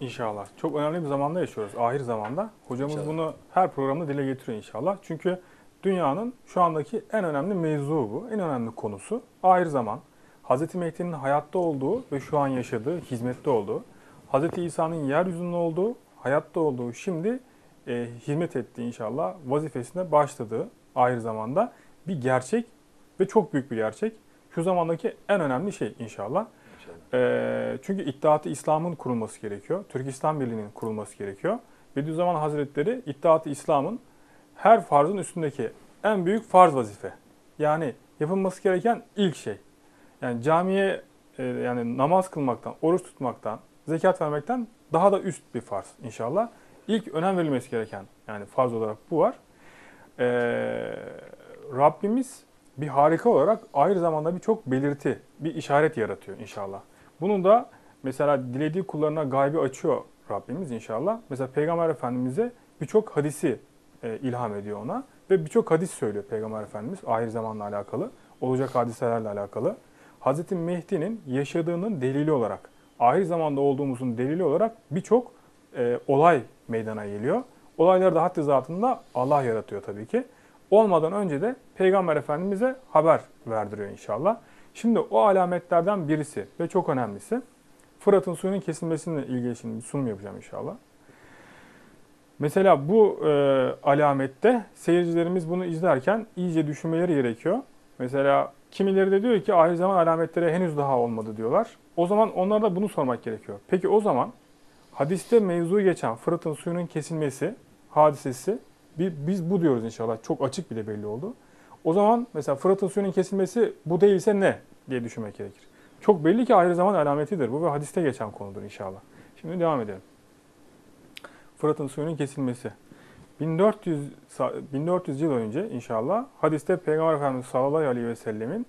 İnşallah. Çok önemli bir zamanda yaşıyoruz. Ahir zamanda. Hocamız İnşallah. bunu her programda dile getiriyor inşallah. Çünkü dünyanın şu andaki en önemli mevzu bu. En önemli konusu ahir zaman. Hz. Mehdi'nin hayatta olduğu ve şu an yaşadığı, hizmette olduğu. Hz. İsa'nın yeryüzünde olduğu, hayatta olduğu, şimdi e, hizmet ettiği inşallah vazifesine başladığı ahir zamanda bir gerçek ve çok büyük bir gerçek. Şu zamandaki en önemli şey inşallah. Ee, çünkü İttihat-ı İslam'ın kurulması gerekiyor. Türk İslam Birliği'nin kurulması gerekiyor. Bediüzzaman Hazretleri İttihat-ı İslam'ın her farzın üstündeki en büyük farz vazife. Yani yapılması gereken ilk şey. Yani camiye e, yani namaz kılmaktan, oruç tutmaktan, zekat vermekten daha da üst bir farz inşallah. İlk önem verilmesi gereken yani farz olarak bu var. Ee, Rabbimiz bir harika olarak ayrı zamanda birçok belirti, bir işaret yaratıyor inşallah. Bunun da mesela dilediği kullarına gaybi açıyor Rabbimiz inşallah. Mesela Peygamber Efendimiz'e birçok hadisi e, ilham ediyor ona ve birçok hadis söylüyor Peygamber Efendimiz ahir zamanla alakalı, olacak hadiselerle alakalı. Hazreti Mehdi'nin yaşadığının delili olarak, ahir zamanda olduğumuzun delili olarak birçok e, olay meydana geliyor. Olayları da haddi zatında Allah yaratıyor tabii ki. Olmadan önce de Peygamber Efendimiz'e haber verdiriyor inşallah. Şimdi o alametlerden birisi ve çok önemlisi Fırat'ın suyunun kesilmesiyle ilgili şimdi sunum yapacağım inşallah. Mesela bu e, alamette seyircilerimiz bunu izlerken iyice düşünmeleri gerekiyor. Mesela kimileri de diyor ki ahir zaman alametleri henüz daha olmadı diyorlar. O zaman onlara da bunu sormak gerekiyor. Peki o zaman hadiste mevzu geçen Fırat'ın suyunun kesilmesi hadisesi bir, biz bu diyoruz inşallah. Çok açık bile belli oldu. O zaman mesela Fırat'ın suyunun kesilmesi bu değilse ne diye düşünmek gerekir. Çok belli ki ayrı zaman alametidir bu ve hadiste geçen konudur inşallah. Şimdi devam edelim. Fırat'ın suyunun kesilmesi. 1400 sa- 1400 yıl önce inşallah hadiste Peygamber Efendimiz sallallahu aleyhi ve sellemin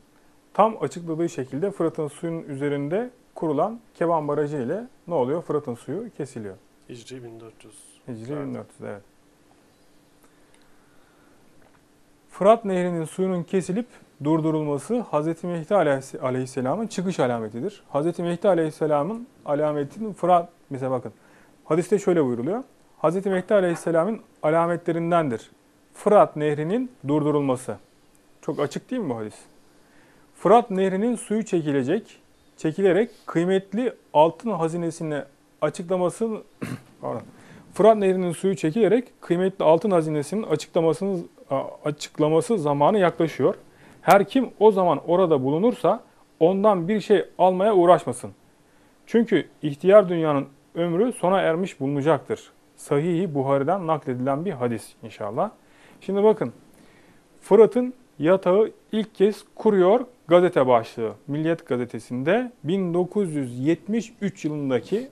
tam açıkladığı şekilde Fırat'ın suyunun üzerinde kurulan Keban Barajı ile ne oluyor? Fırat'ın suyu kesiliyor. Hicri 1400. Hicri Evet. 1400 evet. Fırat Nehri'nin suyunun kesilip durdurulması Hz. Mehdi Aleyhis- Aleyhisselam'ın çıkış alametidir. Hz. Mehdi Aleyhisselam'ın alametinin Fırat, mesela bakın hadiste şöyle buyuruluyor. Hz. Mehdi Aleyhisselam'ın alametlerindendir. Fırat Nehri'nin durdurulması. Çok açık değil mi bu hadis? Fırat Nehri'nin suyu çekilecek, çekilerek kıymetli altın hazinesini açıklaması pardon. Fırat Nehri'nin suyu çekilerek kıymetli altın hazinesinin açıklamasını açıklaması zamanı yaklaşıyor. Her kim o zaman orada bulunursa ondan bir şey almaya uğraşmasın. Çünkü ihtiyar dünyanın ömrü sona ermiş bulunacaktır. Sahih-i Buhari'den nakledilen bir hadis inşallah. Şimdi bakın Fırat'ın yatağı ilk kez kuruyor gazete başlığı. Milliyet gazetesinde 1973 yılındaki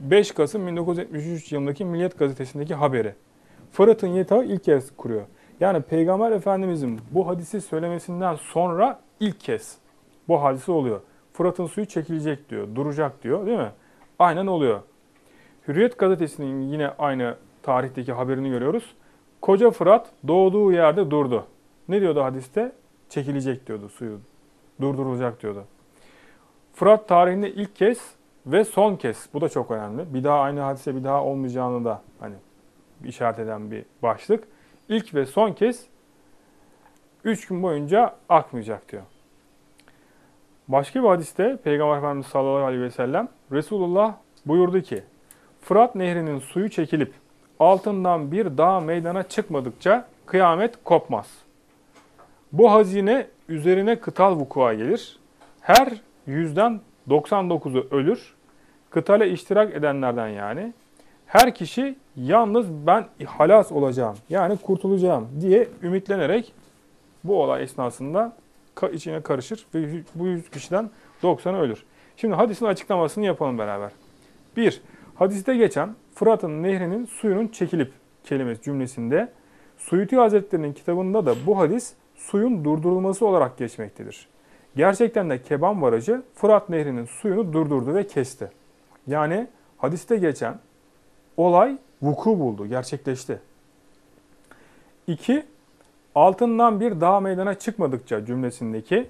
5 Kasım 1973 yılındaki Milliyet gazetesindeki haberi. Fırat'ın yatağı ilk kez kuruyor. Yani Peygamber Efendimizin bu hadisi söylemesinden sonra ilk kez bu hadise oluyor. Fırat'ın suyu çekilecek diyor, duracak diyor değil mi? Aynen oluyor. Hürriyet gazetesinin yine aynı tarihteki haberini görüyoruz. Koca Fırat doğduğu yerde durdu. Ne diyordu hadiste? Çekilecek diyordu suyu. Durdurulacak diyordu. Fırat tarihinde ilk kez ve son kez, bu da çok önemli. Bir daha aynı hadise bir daha olmayacağını da hani işaret eden bir başlık. İlk ve son kez 3 gün boyunca akmayacak diyor. Başka bir hadiste Peygamber Efendimiz sallallahu aleyhi ve sellem Resulullah buyurdu ki Fırat nehrinin suyu çekilip altından bir dağ meydana çıkmadıkça kıyamet kopmaz. Bu hazine üzerine kıtal vukua gelir. Her yüzden 99'u ölür. Kıtale iştirak edenlerden yani. Her kişi yalnız ben halas olacağım yani kurtulacağım diye ümitlenerek bu olay esnasında içine karışır ve bu 100 kişiden 90'ı ölür. Şimdi hadisin açıklamasını yapalım beraber. 1. Hadiste geçen Fırat'ın nehrinin suyunun çekilip kelimesi cümlesinde Suyuti Hazretleri'nin kitabında da bu hadis suyun durdurulması olarak geçmektedir. Gerçekten de Keban Barajı Fırat Nehri'nin suyunu durdurdu ve kesti. Yani hadiste geçen olay vuku buldu, gerçekleşti. 2. Altından bir dağ meydana çıkmadıkça cümlesindeki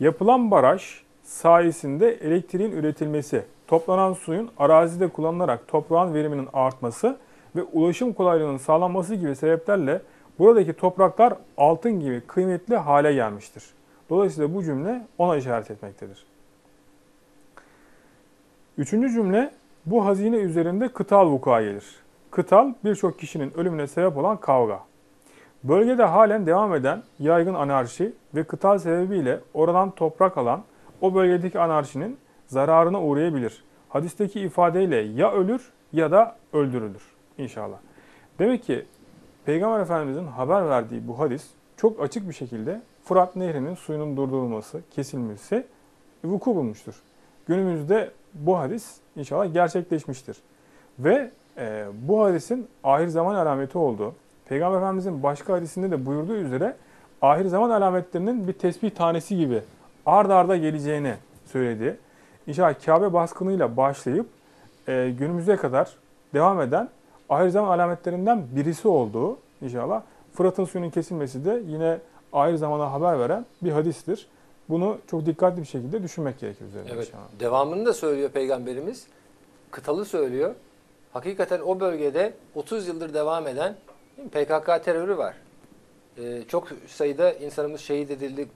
yapılan baraj sayesinde elektriğin üretilmesi toplanan suyun arazide kullanılarak toprağın veriminin artması ve ulaşım kolaylığının sağlanması gibi sebeplerle buradaki topraklar altın gibi kıymetli hale gelmiştir. Dolayısıyla bu cümle ona işaret etmektedir. Üçüncü cümle bu hazine üzerinde kıtal vuku'a gelir. Kıtal birçok kişinin ölümüne sebep olan kavga. Bölgede halen devam eden yaygın anarşi ve kıtal sebebiyle oradan toprak alan o bölgedeki anarşinin zararına uğrayabilir. Hadisteki ifadeyle ya ölür ya da öldürülür inşallah. Demek ki Peygamber Efendimizin haber verdiği bu hadis çok açık bir şekilde Fırat Nehri'nin suyunun durdurulması, kesilmesi vuku bulmuştur. Günümüzde bu hadis inşallah gerçekleşmiştir. Ve e, bu hadisin ahir zaman alameti olduğu, Peygamber Efendimizin başka hadisinde de buyurduğu üzere ahir zaman alametlerinin bir tesbih tanesi gibi ard arda geleceğini söyledi. İnşallah Kabe baskınıyla başlayıp e, günümüze kadar devam eden ahir zaman alametlerinden birisi olduğu inşallah. Fırat'ın suyunun kesilmesi de yine ahir zamana haber veren bir hadistir. Bunu çok dikkatli bir şekilde düşünmek gerekir üzerine Evet. inşallah. Devamını da söylüyor Peygamberimiz. Kıtalı söylüyor. Hakikaten o bölgede 30 yıldır devam eden PKK terörü var. Ee, çok sayıda insanımız şehit edildi.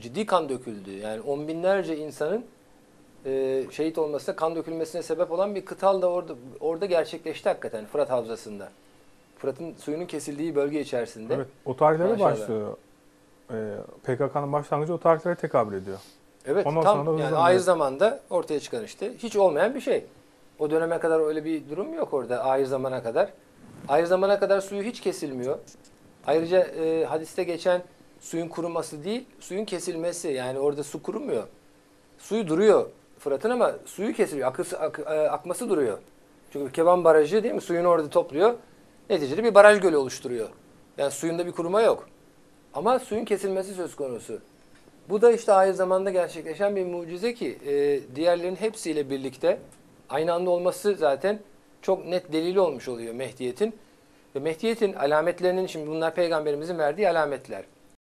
Ciddi kan döküldü. Yani on binlerce insanın e, şehit olmasına, kan dökülmesine sebep olan bir kıtal da orada orada gerçekleşti hakikaten Fırat Havzası'nda. Fırat'ın suyunun kesildiği bölge içerisinde. Evet, o tarihlere Maşallah. başlıyor. Ee, PKK'nın başlangıcı o tarihlere tekabül ediyor. Evet Ondan tam sonra yani ahir zamanda ortaya çıkan işte hiç olmayan bir şey. O döneme kadar öyle bir durum yok orada ahir zamana kadar. Ahir zamana kadar suyu hiç kesilmiyor. Ayrıca e, hadiste geçen suyun kuruması değil, suyun kesilmesi. Yani orada su kurumuyor. Suyu duruyor Fırat'ın ama suyu kesiliyor. Akısı, ak- e, akması duruyor. Çünkü Keban Barajı değil mi? Suyunu orada topluyor. Neticede bir baraj gölü oluşturuyor. Yani suyunda bir kuruma yok. Ama suyun kesilmesi söz konusu. Bu da işte ahir zamanda gerçekleşen bir mucize ki e, diğerlerin hepsiyle birlikte aynı anda olması zaten çok net delili olmuş oluyor Mehdiyet'in. Ve Mehdiyet'in alametlerinin, şimdi bunlar peygamberimizin verdiği alametler.